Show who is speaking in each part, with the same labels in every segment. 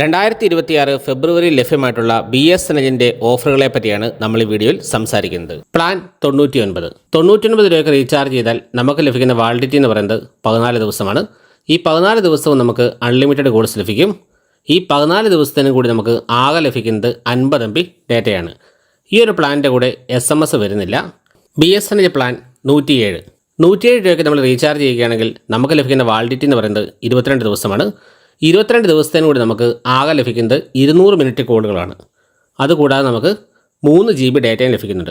Speaker 1: രണ്ടായിരത്തി ഇരുപത്തിയാറ് ഫെബ്രുവരി ലഭ്യമായിട്ടുള്ള ബി എസ് എൻ എല്ലിന്റെ ഓഫറുകളെ പറ്റിയാണ് നമ്മൾ ഈ വീഡിയോയിൽ സംസാരിക്കുന്നത്. പ്ലാൻ തൊണ്ണൂറ്റി ഒൻപത് തൊണ്ണൂറ്റി ഒൻപത് രൂപയ്ക്ക് റീചാർജ് ചെയ്താൽ നമുക്ക് ലഭിക്കുന്ന വാലിഡിറ്റി എന്ന് പറയുന്നത് പതിനാല് ദിവസമാണ്. ഈ പതിനാല് ദിവസവും നമുക്ക് അൺലിമിറ്റഡ് കോൾസ് ലഭിക്കും. ഈ പതിനാല് ദിവസത്തിനും കൂടി നമുക്ക് ആകെ ലഭിക്കുന്നത് അൻപത് എം ബി ഡേറ്റയാണ് ഈ ഒരു പ്ലാനിന്റെ കൂടെ എസ് എം എസ് വരുന്നില്ല. B S N L plan നൂറ്റിയേഴ്. നൂറ്റിയേഴ് രൂപയ്ക്ക് നമ്മൾ റീചാർജ് ചെയ്യുകയാണെങ്കിൽ നമുക്ക് ലഭിക്കുന്ന വാലിഡിറ്റി എന്ന് പറയുന്നത് ഇരുപത്തിരണ്ട് ദിവസമാണ്. ഇരുപത്തിരണ്ട് ദിവസത്തേനും കൂടി നമുക്ക് ആകെ ലഭിക്കുന്നത് ഇരുന്നൂറ് മിനിറ്റ് കോളുകളാണ്. അതുകൂടാതെ നമുക്ക് മൂന്ന് ജി ബി ഡേറ്റയും ലഭിക്കുന്നുണ്ട്.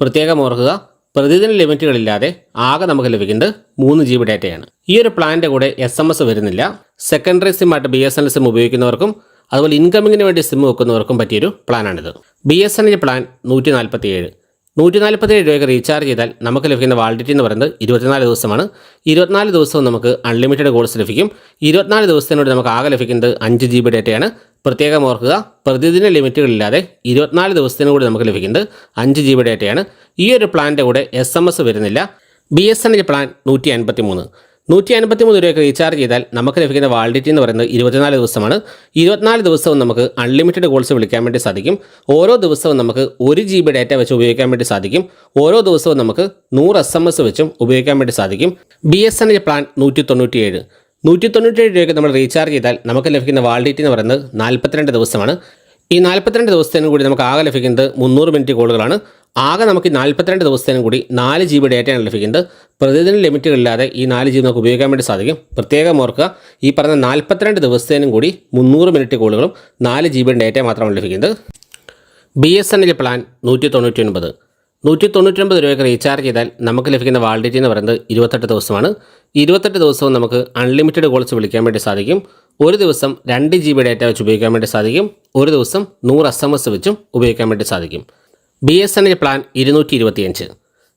Speaker 1: പ്രത്യേകം ഓർക്കുക പ്രതിദിന ലിമിറ്റുകളില്ലാതെ ആകെ നമുക്ക് ലഭിക്കുന്നത് മൂന്ന് ജി ബി ഡേറ്റയാണ്. ഈ ഒരു പ്ലാനിന്റെ കൂടെ എസ് എം എസ് വരുന്നില്ല. സെക്കൻഡറി സിം ആയിട്ട് B S N L SIM ഉപയോഗിക്കുന്നവർക്കും അതുപോലെ ഇൻകമിങ്ങിന് വേണ്ടി സിം വെക്കുന്നവർക്കും പറ്റിയൊരു പ്ലാനാണിത്. B S N L plan നൂറ്റി നാൽപ്പത്തി ഏഴ് നൂറ്റി നാൽപ്പത്തേഴ് രൂപയ്ക്ക് റീചാർജ് ചെയ്താൽ നമുക്ക് ലഭിക്കുന്ന വാലിഡിറ്റി എന്ന് പറയുന്നത് ഇരുപത്തിനാല് ദിവസമാണ്. ഇരുപത്തിനാല് ദിവസവും നമുക്ക് അൺലിമിറ്റഡ് കോൾസ് ലഭിക്കും. ഇരുപത്തിനാല് ദിവസത്തിനോട് നമുക്ക് ആകെ ലഭിക്കുന്നത് അഞ്ച് ജി ബി ഡേറ്റയാണ് പ്രത്യേകം ഓർക്കുക പ്രതിദിന ലിമിറ്റുകളില്ലാതെ ഇരുപത്തിനാല് ദിവസത്തിനും കൂടി നമുക്ക് ലഭിക്കുന്നത് അഞ്ച് ജി ബി ഡേറ്റയാണ് ഈ ഒരു പ്ലാനിന്റെ കൂടെ എസ് എം എസ് വരുന്നില്ല. B S N L plan നൂറ്റി അൻപത്തി മൂന്ന് നൂറ്റി അൻപത്തി മൂന്ന് രൂപയ്ക്ക് റീചാർജ് ചെയ്താൽ നമുക്ക് ലഭിക്കുന്ന വാലിഡിറ്റി എന്ന് പറയുന്നത് ഇരുപത്തിനാല് ദിവസമാണ്. ഇരുപത്തിനാല് ദിവസവും നമുക്ക് അൺലിമിറ്റഡ് കോൾസ് വിളിക്കാൻ വേണ്ടി സാധിക്കും. ഓരോ ദിവസവും നമുക്ക് ഒരു ജി ബി ഡാറ്റ വെച്ച് ഉപയോഗിക്കാൻ വേണ്ടി സാധിക്കും. ഓരോ ദിവസവും നമുക്ക് നൂറ് എസ് എം എസ് വെച്ചും ഉപയോഗിക്കാൻ വേണ്ടി സാധിക്കും. B S N L plan നൂറ്റി തൊണ്ണൂറ്റിയേഴ് നൂറ്റി തൊണ്ണൂറ്റേഴ് രൂപയ്ക്ക് നമ്മൾ റീചാർജ് ചെയ്താൽ നമുക്ക് ലഭിക്കുന്ന വാലിഡിറ്റി എന്ന് പറയുന്നത് നാൽപ്പത്തിരണ്ട് ദിവസമാണ്. ഈ നാൽപ്പത്തിരണ്ട് ദിവസത്തിനും കൂടി നമുക്ക് ആകെ ലഭിക്കുന്നത് മുന്നൂറ് മിനിറ്റ് കോളുകളാണ് ആകെ നമുക്ക് നാൽപ്പത്തിരണ്ട് ദിവസത്തേനും കൂടി നാല് ജി ബി ഡേറ്റയാണ് ലഭിക്കുന്നത് പ്രതിദിന ലിമിറ്റുകളില്ലാതെ ഈ നാല് ജി ബി നമുക്ക് ഉപയോഗിക്കാൻ വേണ്ടി സാധിക്കും. പ്രത്യേകം ഓർക്കുക ഈ പറഞ്ഞ നാൽപ്പത്തിരണ്ട് ദിവസത്തേനും കൂടി മുന്നൂറ് മിനിറ്റ് കോളുകളും നാല് ജി ബി ഡേറ്റ മാത്രമാണ് ലഭിക്കുന്നത് B S N L plan നൂറ്റി തൊണ്ണൂറ്റി ഒൻപത് നൂറ്റി തൊണ്ണൂറ്റൊൻപത് രൂപയ്ക്ക് റീചാർജ് ചെയ്താൽ നമുക്ക് ലഭിക്കുന്ന വാലിഡിറ്റി എന്ന് പറയുന്നത് ഇരുപത്തെട്ട് ദിവസമാണ്. ഇരുപത്തെട്ട് ദിവസവും നമുക്ക് അൺലിമിറ്റഡ് കോൾസ് വിളിക്കാൻ വേണ്ടി സാധിക്കും. ഒരു ദിവസം രണ്ട് ജി ബി ഡേറ്റ വെച്ച് ഉപയോഗിക്കാൻ വേണ്ടി സാധിക്കും. ഒരു ദിവസം നൂറ് എസ് എം എസ് വെച്ചും ഉപയോഗിക്കാൻ വേണ്ടി സാധിക്കും. B S N L plan ഇരുന്നൂറ്റി ഇരുപത്തിയഞ്ച്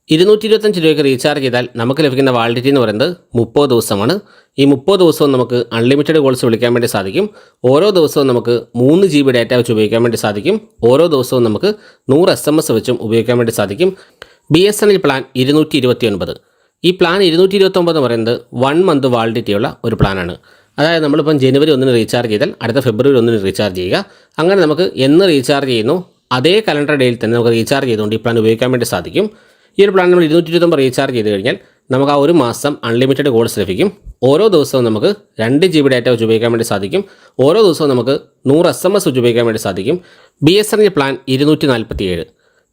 Speaker 1: ഇരുന്നൂറ്റി ഇരുപത്തഞ്ച് രൂപയ്ക്ക് റീചാർജ് ചെയ്താൽ നമുക്ക് ലഭിക്കുന്ന വാലിഡിറ്റി എന്ന് പറയുന്നത് മുപ്പത് ദിവസമാണ്. ഈ മുപ്പത് ദിവസവും നമുക്ക് അൺലിമിറ്റഡ് കോൾസ് വിളിക്കാൻ വേണ്ടി സാധിക്കും. ഓരോ ദിവസവും നമുക്ക് മൂന്ന് ജി ബി ഡാറ്റ വെച്ച് ഉപയോഗിക്കാൻ വേണ്ടി സാധിക്കും. ഓരോ ദിവസവും നമുക്ക് നൂറ് എസ് എം എസ് വെച്ചും ഉപയോഗിക്കാൻ വേണ്ടി സാധിക്കും. B S N L plan ഇരുന്നൂറ്റി ഇരുപത്തി ഒൻപത് ഈ പ്ലാൻ ഇരുന്നൂറ്റി ഇരുപത്തൊമ്പത് എന്ന് പറയുന്നത് വൺ മന്ത് വാലിഡിറ്റിയുള്ള ഒരു പ്ലാനാണ് അതായത് നമ്മളിപ്പം ജനുവരി ഒന്നിന് റീചാർജ് ചെയ്താൽ അടുത്ത ഫെബ്രുവരി ഒന്നിന് റീചാർജ് ചെയ്യുക. അങ്ങനെ നമുക്ക് എന്ന് റീചാർജ് ചെയ്യുന്നു? അതേ കലണ്ടർ ഡേയിൽ തന്നെ നമുക്ക് റീചാർജ് ചെയ്തുകൊണ്ട് ഈ പ്ലാൻ ഉപയോഗിക്കാൻ വേണ്ടി സാധിക്കും. ഈ ഒരു പ്ലാൻ നമ്മൾ ഇരുന്നൂറ്റി ഇരുപത്തൊമ്പത് റീചാർജ് ചെയ്ത് കഴിഞ്ഞാൽ നമുക്ക് ആ ഒരു മാസം അൺലിമിറ്റഡ് കോൾസ് ലഭിക്കും. ഓരോ ദിവസവും നമുക്ക് രണ്ട് ജി ബി ഡാറ്റ വെച്ച് ഉപയോഗിക്കാൻ വേണ്ടി സാധിക്കും. ഓരോ ദിവസവും നമുക്ക് നൂറ് എസ് എം എസ് വെച്ച് ഉപയോഗിക്കാൻ വേണ്ടി സാധിക്കും. ബി എസ് എൻ പ്ലാൻ ഇരുന്നൂറ്റി നാൽപ്പത്തി ഏഴ്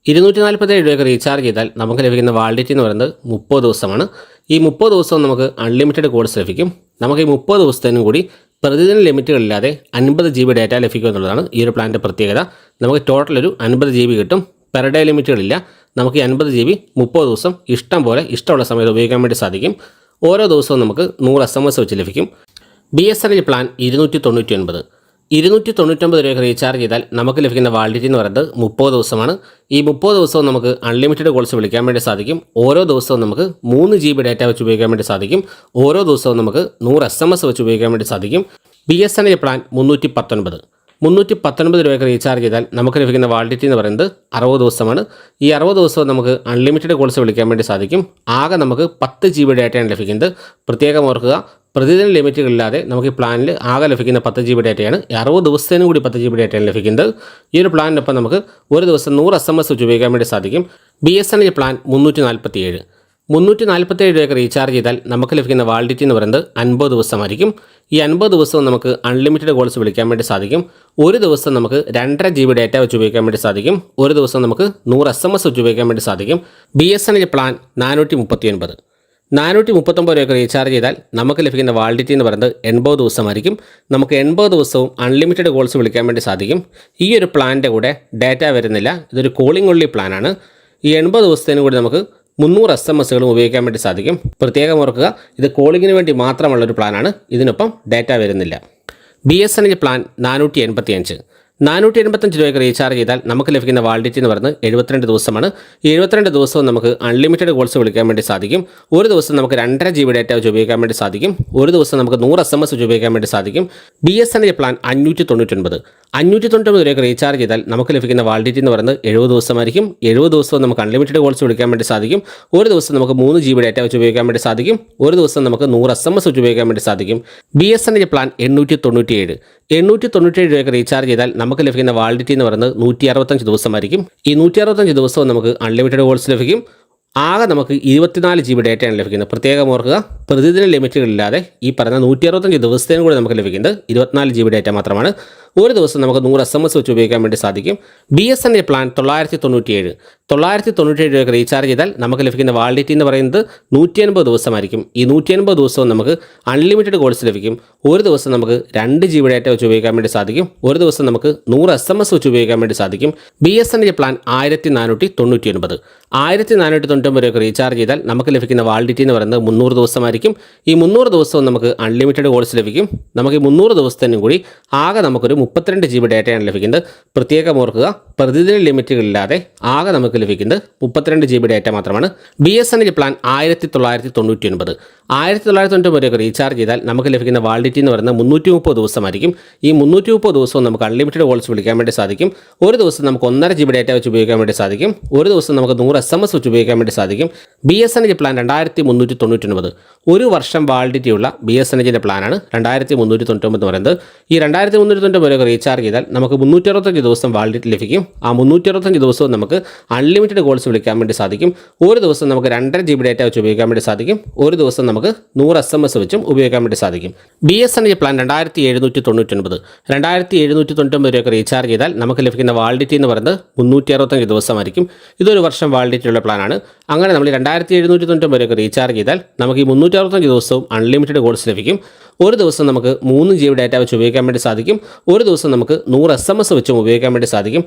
Speaker 1: ഇരുന്നൂറ്റി നാൽപ്പത്തേഴ് രൂപയ്ക്ക് റീചാർജ് ചെയ്താൽ നമുക്ക് ലഭിക്കുന്ന വാലിഡിറ്റി എന്ന് പറയുന്നത് മുപ്പത് ദിവസമാണ്. ഈ മുപ്പത് ദിവസവും നമുക്ക് അൺലിമിറ്റഡ് കോൾസ് ലഭിക്കും. നമുക്ക് ഈ മുപ്പത് ദിവസത്തേനും കൂടി പ്രതിദിന ലിമിറ്റുകളില്ലാതെ അൻപത് ജി ബി ഡാറ്റ ലഭിക്കും എന്നുള്ളതാണ് ഈ ഒരു പ്ലാന്റെ പ്രത്യേകത. നമുക്ക് ടോട്ടൽ ഒരു അൻപത് ജി ബി കിട്ടും. പെർ ഡേ ലിമിറ്റുകളില്ല. നമുക്ക് ഈ അൻപത് ജി ബി മുപ്പത് ദിവസം ഇഷ്ടം പോലെ ഇഷ്ടമുള്ള സമയത്ത് ഉപയോഗിക്കാൻ വേണ്ടി സാധിക്കും. ഓരോ ദിവസവും നമുക്ക് നൂറ് എസ് എം എസ് വെച്ച് ലഭിക്കും. B S N L plan ഇരുന്നൂറ്റി തൊണ്ണൂറ്റി ഒൻപത്. ഇരുന്നൂറ്റി തൊണ്ണൂറ്റൊമ്പത് രൂപയ്ക്ക് റീചാർജ് ചെയ്താൽ നമുക്ക് ലഭിക്കുന്ന വാലിഡിറ്റി എന്ന് പറയുന്നത് മുപ്പത് ദിവസമാണ്. ഈ മുപ്പത് ദിവസവും നമുക്ക് അൺലിമിറ്റഡ് കോൾസ് വിളിക്കാൻ വേണ്ടി സാധിക്കും. ഓരോ ദിവസവും നമുക്ക് മൂന്ന് ജി ബി ഡാറ്റ വെച്ച് ഉപയോഗിക്കാൻ വേണ്ടി സാധിക്കും. ഓരോ ദിവസവും നമുക്ക് നൂറ് എസ് എം എസ് വെച്ച് ഉപയോഗിക്കാൻ വേണ്ടി സാധിക്കും. B S N L plan മുന്നൂറ്റി പത്തൊൻപത് മുന്നൂറ്റി പത്തൊൻപത് രൂപയ്ക്ക് റീചാർജ് ചെയ്താൽ നമുക്ക് ലഭിക്കുന്ന വാലിഡിറ്റി എന്ന് പറയുന്നത് അറുപത് ദിവസമാണ്. ഈ അറുപത് ദിവസവും നമുക്ക് അൺലിമിറ്റഡ് കോൾസ് വിളിക്കാൻ വേണ്ടി സാധിക്കും. ആകെ നമുക്ക് പത്ത് ജി ബി ഡാറ്റയാണ് ലഭിക്കുന്നത്. പ്രത്യേകം ഓർക്കുക പ്രതിദിന ലിമിറ്റുകളില്ലാതെ നമുക്ക് ഈ പ്ലാനിൽ ആകെ ലഭിക്കുന്ന പത്ത് ജി ബി ഡേറ്റയാണ്. അറുപത് ദിവസത്തേനും കൂടി പത്ത് ജി ബി ഡേറ്റയാണ് ലഭിക്കുന്നത്. ഈ ഒരു പ്ലാനിനൊപ്പം നമുക്ക് ഒരു ദിവസം നൂറ് എസ് എം എസ് ഉപയോഗിക്കാൻ വേണ്ടി സാധിക്കും. B S N L plan മുന്നൂറ്റി നാൽപ്പത്തി ഏഴ് മുന്നൂറ്റി നാൽപ്പത്തേഴ് രൂപയ്ക്ക് റീചാർജ് ചെയ്താൽ നമുക്ക് ലഭിക്കുന്ന വാലിഡിറ്റി എന്ന് പറയുന്നത് അൻപത് ദിവസമായിരിക്കും. ഈ അൻപത് ദിവസവും നമുക്ക് അൺലിമിറ്റഡ് കോൾസ് വിളിക്കാൻ വേണ്ടി സാധിക്കും. ഒരു ദിവസം നമുക്ക് രണ്ടര ജി ബി ഡാറ്റ വെച്ച് ഉപയോഗിക്കാൻ വേണ്ടി സാധിക്കും. ഒരു ദിവസം നമുക്ക് നൂറ് എസ് എം എസ് വെച്ച് ഉപയോഗിക്കാൻ വേണ്ടി സാധിക്കും. B S N L plan നാനൂറ്റി മുപ്പത്തി ഒൻപത് നാനൂറ്റി മുപ്പത്തൊമ്പത് രൂപയ്ക്ക് റീചാർജ് ചെയ്താൽ നമുക്ക് ലഭിക്കുന്ന വാലിഡിറ്റി എന്ന് പറയുന്നത് എൺപത് ദിവസമായിരിക്കും. നമുക്ക് എൺപത് ദിവസവും അൺലിമിറ്റഡ് കോൾസ് വിളിക്കാൻ വേണ്ടി സാധിക്കും. ഈ ഒരു പ്ലാനിന്റെ കൂടെ ഡാറ്റ വരുന്നില്ല. ഇതൊരു കോളിംഗ് ഉള്ളി പ്ലാനാണ് ഈ എൺപത് ദിവസത്തേനും കൂടി നമുക്ക് മുന്നൂറ് എസ് എം എസ്സുകളും ഉപയോഗിക്കാൻ വേണ്ടി സാധിക്കും. പ്രത്യേകം ഓർക്കുക ഇത് കോളിങ്ങിന് വേണ്ടി മാത്രമുള്ള ഒരു പ്ലാനാണ് ഇതിനൊപ്പം ഡാറ്റ വരുന്നില്ല. B S N L plan നാനൂറ്റി എൺപത്തി അഞ്ച് നാനൂറ്റി എൺപത്തഞ്ച് രൂപയ്ക്ക് റീചാർജ് ചെയ്താൽ നമുക്ക് ലഭിക്കുന്ന വാലിഡിറ്റി എന്ന് പറയുന്നത് എഴുപത്തിരണ്ട് ദിവസമാണ്. ഈ എഴുപത്തിരണ്ട് ദിവസവും നമുക്ക് അൺലിമിറ്റഡ് കോൾസ് വിളിക്കാൻ വേണ്ടി സാധിക്കും. ഒരു ദിവസം നമുക്ക് രണ്ടര ജി ബി ഡേറ്റ ഉപയോഗിക്കാൻ വേണ്ടി സാധിക്കും. ഒരു ദിവസം നമുക്ക് നൂറ് എസ് എം എസ് ഉപയോഗിക്കാൻ വേണ്ടി സാധിക്കും. B S N L plan അഞ്ഞൂറ്റി തൊണ്ണൂറ്റൊൻപത് അഞ്ഞൂറ്റി തൊണ്ണൂറ്റൊമ്പത് രൂപയ്ക്ക് റീചാർജ് ചെയ്താൽ നമുക്ക് ലഭിക്കുന്ന വാലിഡിറ്റി എന്ന് പറയുന്നത് എഴുപത് ദിവസമായിരിക്കും. എഴുപത് ദിവസവും നമുക്ക് അൺലിമിറ്റഡ് കോൾസ് വിളിക്കാൻ വേണ്ടി സാധിക്കും. ഒരു ദിവസം നമുക്ക് മൂന്ന് ജി ബി ഡേറ്റ വെച്ച് ഉപയോഗിക്കാൻ വേണ്ടി സാധിക്കും. ഒരു ദിവസം നമുക്ക് നൂറ് എസ് എം എസ് ഉപയോഗിക്കാൻ വേണ്ടി സാധിക്കും. B S N L plan എണ്ണൂറ്റി തൊണ്ണൂറ്റിയേഴ് എണ്ണൂറ്റി തൊണ്ണൂറ്റേഴ് രൂപയ്ക്ക് റീചാർജ് ചെയ്താൽ നമുക്ക് ലഭിക്കുന്ന വാലിഡിറ്റി എന്ന് പറയുന്നത് നൂറ്റി അറുപത്തഞ്ച് ദിവസമായിരിക്കും. ഈ നൂറ്റി അറുപത്തഞ്ച് ദിവസവും നമുക്ക് അൺലിമിറ്റഡ് കോൾസ് ലഭിക്കും. ആകെ നമുക്ക് ഇരുപത്തിനാല് ജി ബി ഡേറ്റയാണ് ലഭിക്കുന്നത്. പ്രത്യേകം ഓർക്കുക പ്രതിദിന ലിമിറ്റുകളില്ലാതെ ഈ പറഞ്ഞ നൂറ്റി അറുപത്തഞ്ച് ദിവസത്തേനും കൂടി നമുക്ക് ലഭിക്കുന്നത് ഇരുപത്തിനാല് ജി ബി ഡേറ്റ മാത്രമാണ്. ഒരു ദിവസം നമുക്ക് നൂറ് എസ് എം എസ് വെച്ച് ഉപയോഗിക്കാൻ വേണ്ടി സാധിക്കും. B S N A plan തൊള്ളായിരത്തി തൊണ്ണൂറ്റിയേഴ് തൊള്ളായിരത്തി തൊണ്ണൂറ്റേഴ് രൂപയ്ക്ക് റീചാർജ് ചെയ്താൽ നമുക്ക് ലഭിക്കുന്ന വാലിഡിറ്റി എന്ന് പറയുന്നത് നൂറ്റി അൻപത് ദിവസമായിരിക്കും. ഈ നൂറ്റി അൻപത് ദിവസവും നമുക്ക് അൺലിമിറ്റഡ് കോൾസ് ലഭിക്കും. ഒരു ദിവസം നമുക്ക് രണ്ട് ജി ബി ഡേറ്റ വെച്ച് ഉപയോഗിക്കാൻ വേണ്ടി സാധിക്കും. ഒരു ദിവസം നമുക്ക് നൂറ് എസ് എം എസ് വെച്ച് ഉപയോഗിക്കാൻ വേണ്ടി സാധിക്കും. ബി എസ് എന്റെ പ്ലാൻ ആയിരത്തി നാനൂറ്റി തൊണ്ണൂറ്റി ഒൻപത് ആയിരത്തി നാനൂറ്റി തൊണ്ണൂറ്റൊമ്പത് രൂപയ്ക്ക് റീചാർജ് ചെയ്താൽ നമുക്ക് ലഭിക്കുന്ന വാലിഡിറ്റി എന്ന് പറയുന്നത് മുന്നൂറ് ദിവസമായിരിക്കും. ഈ മുന്നൂറ് ദിവസവും നമുക്ക് അൺലിമിറ്റഡ് കോൾസ് ലഭിക്കും. നമുക്ക് ഈ മുന്നൂറ് ദിവസത്തിനും കൂടി ആകെ നമുക്കൊരു മുപ്പത്തിരണ്ട് ജി ബി ഡേറ്റയാണ് ലഭിക്കുന്നത്. പ്രത്യേകം ഓർക്കുക പ്രതിദിന ലിമിറ്റുകളില്ലാതെ ആകെ നമുക്ക് ലഭിക്കുന്നത് മുപ്പത്തിരണ്ട് ജി ബി ഡേറ്റ മാത്രമാണ്. B S N L plan ആയിരത്തി തൊള്ളായിരത്തി തൊണ്ണൂറ്റി ഒൻപത് ആയിരത്തി തൊള്ളായിരത്തി തൊണ്ണൂറ്റി രൂപയ്ക്ക് റീചാർജ് ചെയ്താൽ നമുക്ക് ലഭിക്കുന്ന വാലിഡിറ്റി എന്ന് പറയുന്നത് മുന്നൂറ്റി മുപ്പത് ദിവസമായിരിക്കും. ഈ മുന്നൂറ്റി മുപ്പത് ദിവസവും നമുക്ക് അൺലിമിറ്റഡ് കോൾസ് വിളിക്കാൻ വേണ്ടി സാധിക്കും. ഒരു ദിവസം നമുക്ക് ഒന്നര ജി ബി ഡേറ്റ വെച്ച് ഉപയോഗിക്കാൻ വേണ്ടി സാധിക്കും. ഒരു ദിവസം നമുക്ക് നൂറ് എസ് എം എസ് വെച്ച് ഉപയോഗിക്കാൻ വേണ്ടി സാധിക്കും. B S N L plan രണ്ടായിരത്തി മുന്നൂറ്റി തൊണ്ണൂറ്റി ഒൻപത് ഒരു വർഷം വാലിഡിറ്റി ഉള്ള ബി എസ് എൻ എല്ലിന്റെ പ്ലാനാണ് രണ്ടായിരത്തി മുന്നൂറ്റി തൊണ്ണൂറ്റി തൊണ്ണൂറ്റൊമ്പത് എന്ന് പറയുന്നത്. ഈ രണ്ടായിരത്തി മുന്നൂറ്റി തൊണ്ണൂറ്റൊമ്പത് രൂപ റീചാർജ് ചെയ്താൽ നമുക്ക് മുന്നൂറ്റി അറുപത്തഞ്ച് ദിവസം വാലിഡിറ്റി ലഭിക്കും. ആ മുന്നൂറ്റി അറുപത്തഞ്ച് ദിവസവും നമുക്ക് അൺലിമിറ്റഡ് കോൾസ് വിളിക്കാൻ വേണ്ടി സാധിക്കും. ഒരു ദിവസം നമുക്ക് രണ്ടര ജി ബി ഡേറ്റ വെച്ച് ഉപയോഗിക്കാൻ വേണ്ടി സാധിക്കും. ഒരു ദിവസം നമുക്ക് നൂറ് എസ് എം എസ് വെച്ചും ഉപയോഗിക്കാൻ വേണ്ടി സാധിക്കും. B S N L plan രണ്ടായിരത്തി എഴുന്നൂറ്റി തൊണ്ണൂറ്റൊൻപത് രണ്ടായിരത്തി എഴുന്നൂറ്റി തൊണ്ണൂറ്റൊമ്പത് രൂപയൊക്കെ റീചാർജ് ചെയ്താൽ നമുക്ക് ലഭിക്കുന്ന വാലിഡിറ്റി എന്ന് പറയുന്നത് മുന്നൂറ്റി അറുപത്തഞ്ച് ദിവസമായിരിക്കും. ഇതൊരു വർഷം വാലിഡിറ്റി ഉള്ള പ്ലാനാണ് അങ്ങനെ നമ്മൾ രണ്ടായിരത്തി എഴുന്നൂറ്റി തൊണ്ണൂറ്റൊമ്പത് രൂപ റീചാർജ് ചെയ്താൽ നമുക്ക് ഈ മുന്നൂറ്റി അറുപത്തഞ്ച് ദിവസവും അൺലിമിറ്റഡ് കോൾസ് ലഭിക്കും. ഒരു ദിവസം നമുക്ക് മൂന്ന് ജി ബി ഡാറ്റ വെച്ച് ഉപയോഗിക്കാൻ വേണ്ടി സാധിക്കും. ഒരു ദിവസം നമുക്ക് നൂറ് എസ് എം എസ് വെച്ചും ഉപയോഗിക്കാൻ വേണ്ടി സാധിക്കും.